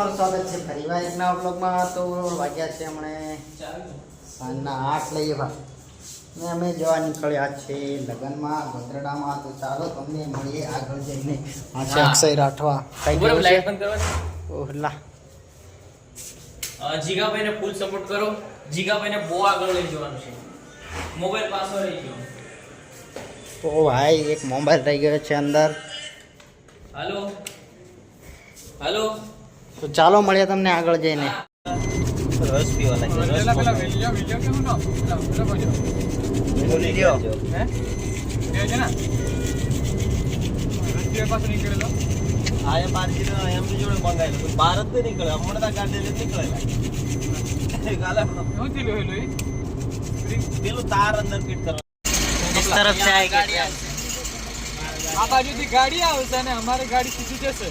તમારું સ્વાગત છે ફરીવાર એક નવા બ્લોગમાં તો વાગ્યા છે હમણે સાંજના આઠ લઈએ ભાઈ. ને અમે જવા નીકળ્યા છે લગ્નમાં ગોધરડામાં તો ચાલો તમને મળીએ આગળ જઈને. આ છે અક્ષય રાઠવા. કઈ ઓહલા જીગાભાઈને ફૂલ સપોર્ટ કરો. જીગાભાઈને બહુ આગળ લઈ જવાનું છે. મોબાઈલ પાસો રહી ગયો. તો ભાઈ એક મોબાઈલ રહી ગયો છે અંદર. હાલો હાલો તો ચાલો મળીએ તમને આગળ જઈને રસ પીવા લાગે રસ પેલા પેલા વિડિયો વિડિયો કેમ નો પેલા પેલા બોલ્યો વિડીયો હે વિડિયો છે ને રસ્તે પાસે નીકળેલો આ એમ બારજી નો એમની જોડે મંગાવેલો પણ બહાર જ નહીં નીકળે હમણાં તો કાઢે એટલે નીકળેલા કાલે શું થયેલું હેલું એ પેલું તાર અંદર ફિટ કરવા इस तरफ से आएगी ગાડી ट्रेन। આવશે. આ બાજુથી ગાડી આવશે અને અમારી ગાડી સીધી જશે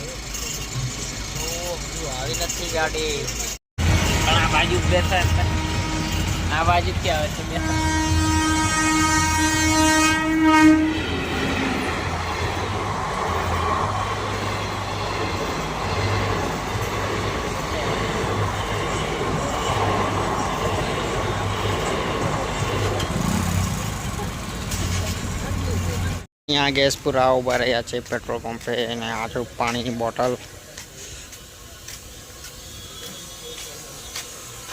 આવી નથી ગાડી પણ આ બાજુ જ બેઠા હતા. આ બાજુ જ ક્યાં આવે છે બેઠા અહીંયા ગેસ પૂરા ઊભા રહ્યા છે પેટ્રોલ પંપે અને આજુ પાણીની બોટલ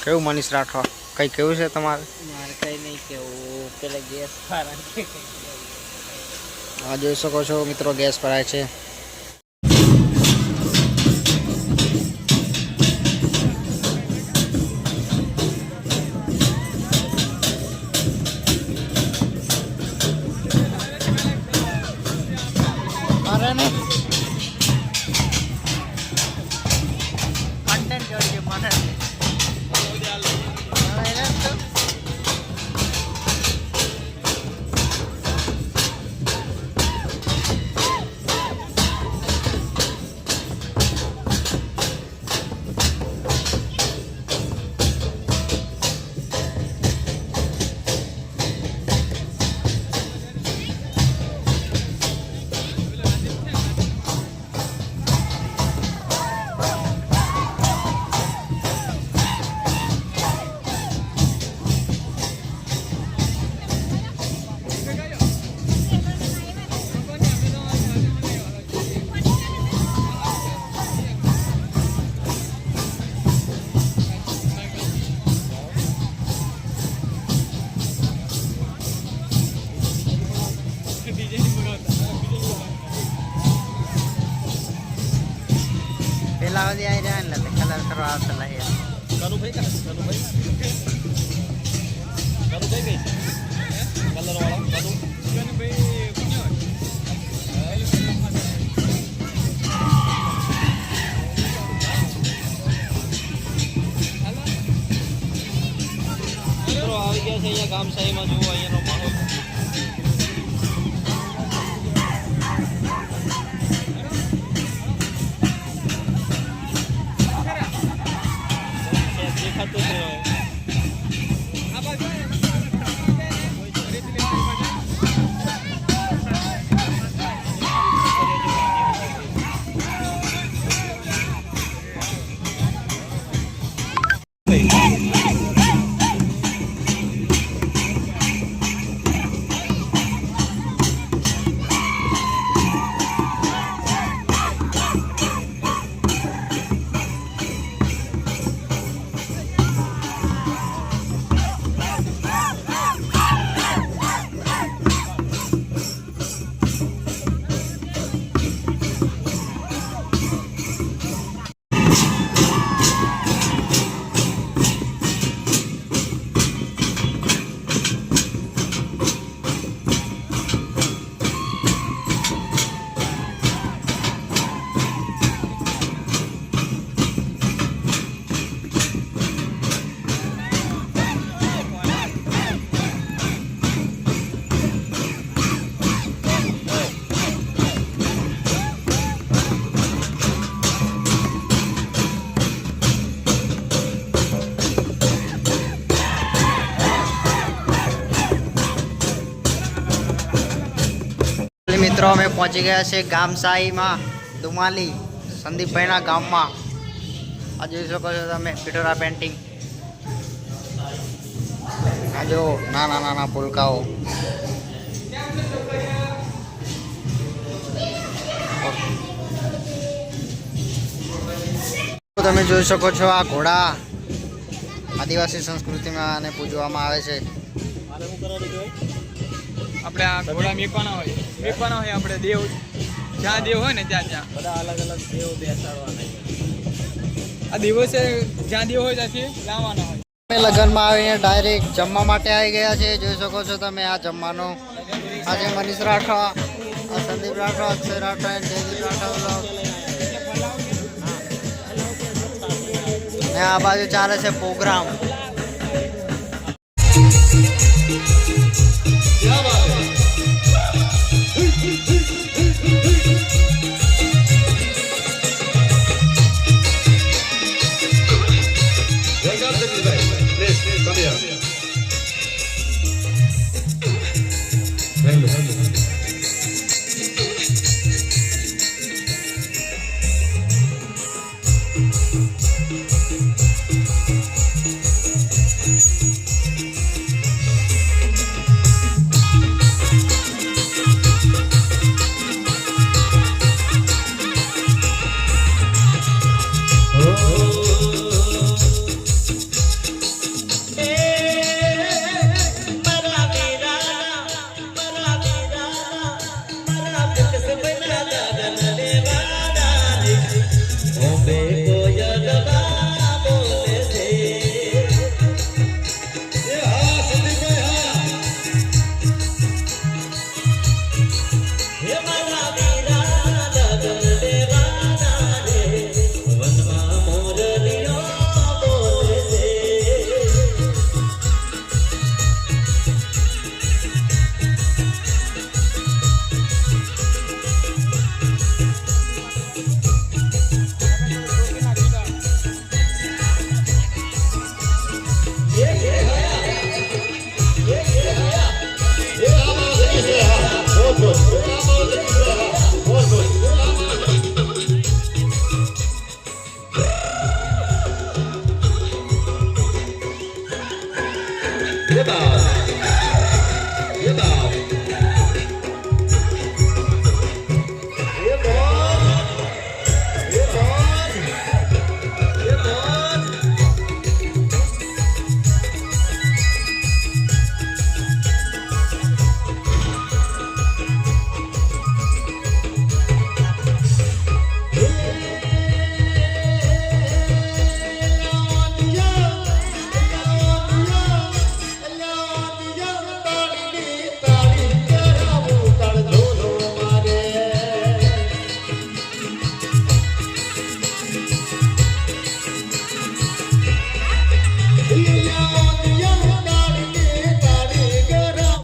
કેવું મનીષ રાઠોડ કઈ કેવું છે તમારે? મારે કંઈ નહીં કેવું પેલા ગેસ ફારા આ જોઈ શકો છો મિત્રો ગેસ ભરાય છે. પેલા બધી આવી રહ્યા ને કલર કરવા આવતા લાગ્યા કનુભાઈ કાં છે? કનુભાઈ કનુભાઈ કઈ છે કલર વાળા મિત્રો આવી ગયા છે અહીંયા ગામ સાહીમાં જુઓ અહીંયાનો દેખાતું જ નહીં મિત્રો, અમે પહોંચી ગયા છે ગામ સાહીમાં, દુમાલી, સંદીપભાઈના ગામમાં. આ જોઈ શકો છો તમે પિટોરા પેન્ટિંગ આ જો નાના નાના પુલકાઓ. તમે જોઈ શકો છો આ ઘોડા આદિવાસી સંસ્કૃતિમાં આને પૂજવામાં આવે છે. આપણે આ ઘોડા મેકવાના હોય. મેકવાના હોય આપણે દેવ. જ્યાં દેવ હોય ને ત્યાં ત્યાં. બધા અલગ અલગ દેવ બેસાડવાના આ દિવસે જ્યાં દેવ હોય ત્યાંથી લાવવાના હોય. અમે લગ્નમાં આવીને ડાયરેક્ટ જમવા માટે આવી ગયા છે. જોઈ શકો છો તમે આ જમવાનું. આજે મનીષ રાઠવા આ સંદીપ રાઠવા અક્ષય રાઠવા અને જયદીપ રાઠવા. ને આ બાજુ ચાલે છે પ્રોગ્રામ. Goodbye. Goodbye.